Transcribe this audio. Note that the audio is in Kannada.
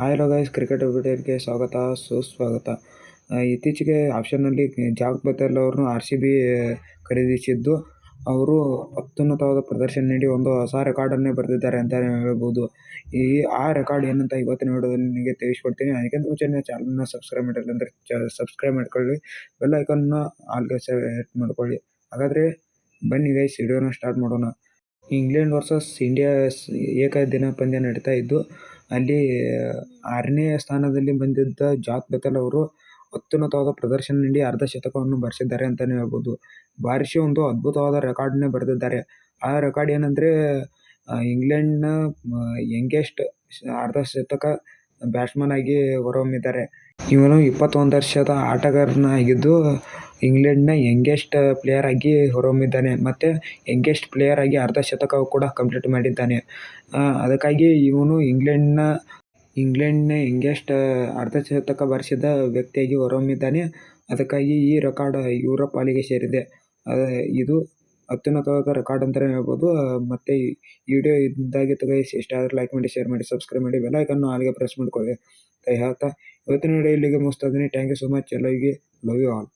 ಹಾಯ್ ಗೈಸ್ ಕ್ರಿಕೆಟ್ ವಿಡಿಯೋಗೆ ಸ್ವಾಗತ, ಸುಸ್ವಾಗತ. ಇತ್ತೀಚೆಗೆ ಆಪ್ಷನ್ನಲ್ಲಿ ಜಾಕ್ ಬತೆಲ್ ಅವರನ್ನು ಆರ್ ಸಿ ಬಿ ಖರೀದಿಸಿದ್ದು. ಅವರು ಅತ್ಯುನ್ನತವಾದ ಪ್ರದರ್ಶನ ನೀಡಿ ಒಂದು ಹೊಸ ರೆಕಾರ್ಡನ್ನೇ ಬರೆದಿದ್ದಾರೆ ಅಂತಲೇ ಹೇಳ್ಬೋದು. ಈ, ಆ ರೆಕಾರ್ಡ್ ಏನಂತ ಇವತ್ತಿನ ವಿಡಿಯೋದಲ್ಲಿ ನಿಮಗೆ ತಿಳಿಸ್ಕೊಡ್ತೀನಿ. ಅದಕ್ಕೆ ಮುಂಚೆ ಚಾನಲ್ನ ಸಬ್ಸ್ಕ್ರೈಬ್ ಮಾಡಿಲ್ಲ ಅಂದರೆ ಸಬ್ಸ್ಕ್ರೈಬ್ ಮಾಡ್ಕೊಳ್ಳಿ. ಬೆಲ್ ಐಕನ್ನ ಆಲ್ಗೆ ಸೆಟ್ ಮಾಡ್ಕೊಳ್ಳಿ. ಹಾಗಾದರೆ ಬನ್ನಿ ಗೈಸ್ ವಿಡಿಯೋನ ಸ್ಟಾರ್ಟ್ ಮಾಡೋಣ. ಇಂಗ್ಲೆಂಡ್ ವರ್ಸಸ್ ಇಂಡಿಯಾ ಏಕದಿನ ಪಂದ್ಯ ನಡೀತಾ ಇದ್ದು ಅಲ್ಲಿ ಆರನೇ ಸ್ಥಾನದಲ್ಲಿ ಬಂದಿದ್ದ ಜಾಕ್ ಬೆತಲ್ ಅವರು ಅತ್ಯುನ್ನತವಾದ ಪ್ರದರ್ಶನ ನೀಡಿ ಅರ್ಧ ಶತಕವನ್ನು ಬರೆಸಿದ್ದಾರೆ ಅಂತಲೇ ಹೇಳ್ಬೋದು. ಬಾರಿಸಿ ಒಂದು ಅದ್ಭುತವಾದ ರೆಕಾರ್ಡ್ನೇ ಬರೆದಿದ್ದಾರೆ. ಆ ರೆಕಾರ್ಡ್ ಏನಂದರೆ ಇಂಗ್ಲೆಂಡ್ನ ಯಂಗೆಸ್ಟ್ ಅರ್ಧ ಶತಕ ಬ್ಯಾಟ್ಸ್ಮನ್ ಆಗಿ ಹೊರಹೊಮ್ಮಿದ್ದಾರೆ. ಇವನು ಇಪ್ಪತ್ತೊಂದು ವರ್ಷದ ಆಟಗಾರನಾಗಿದ್ದು ಇಂಗ್ಲೆಂಡ್ನ ಯಂಗೆಸ್ಟ್ ಪ್ಲೇಯರ್ ಆಗಿ ಹೊರಹೊಮ್ಮಿದ್ದಾನೆ ಮತ್ತು ಯಂಗೆಸ್ಟ್ ಪ್ಲೇಯರ್ ಆಗಿ ಅರ್ಧ ಶತಕ ಕೂಡ ಕಂಪ್ಲೀಟ್ ಮಾಡಿದ್ದಾನೆ. ಅದಕ್ಕಾಗಿ ಇವನು ಇಂಗ್ಲೆಂಡ್ನ ಇಂಗ್ಲೆಂಡ್ನ ಯಂಗೆಸ್ಟ್ ಅರ್ಧ ಶತಕ ಬಾರಿಸಿದ ವ್ಯಕ್ತಿಯಾಗಿ ಹೊರಹೊಮ್ಮಿದ್ದಾನೆ. ಅದಕ್ಕಾಗಿ ಈ ರೆಕಾರ್ಡ್ ಇವರ ಪಾಲಿಗೆ ಸೇರಿದೆ. ಇದು ಅತ್ಯುನ್ನತವಾದ ರೆಕಾರ್ಡ್ ಅಂತಲೇ ಹೇಳ್ಬೋದು. ಮತ್ತು ಈ ವಿಡಿಯೋ ಇದಾಗಿತ್ತು ಗೈಸ್ ಇಷ್ಟ ಆದರೆ ಲೈಕ್ ಮಾಡಿ ಶೇರ್ ಮಾಡಿ ಸಬ್ಸ್ಕ್ರೈಬ್ ಮಾಡಿ ಬೆಲ್ ಅಲ್ಲಿಗೆ ಪ್ರೆಸ್ ಮಾಡ್ಕೊಳ್ಳಿ. ಅಂತ ಹೇಳ್ತಾ ಇವತ್ತಿನ ವಿಡಿಯೋ ಇಲ್ಲಿಗೆ ಮುಗಿಸ್ತಾ ಇದ್ದೀನಿ. ಥ್ಯಾಂಕ್ ಯು ಸೊ ಮಚ್ ಎಲ್ಲರಿಗೆ ಲವ್ ಯು ಆಲ್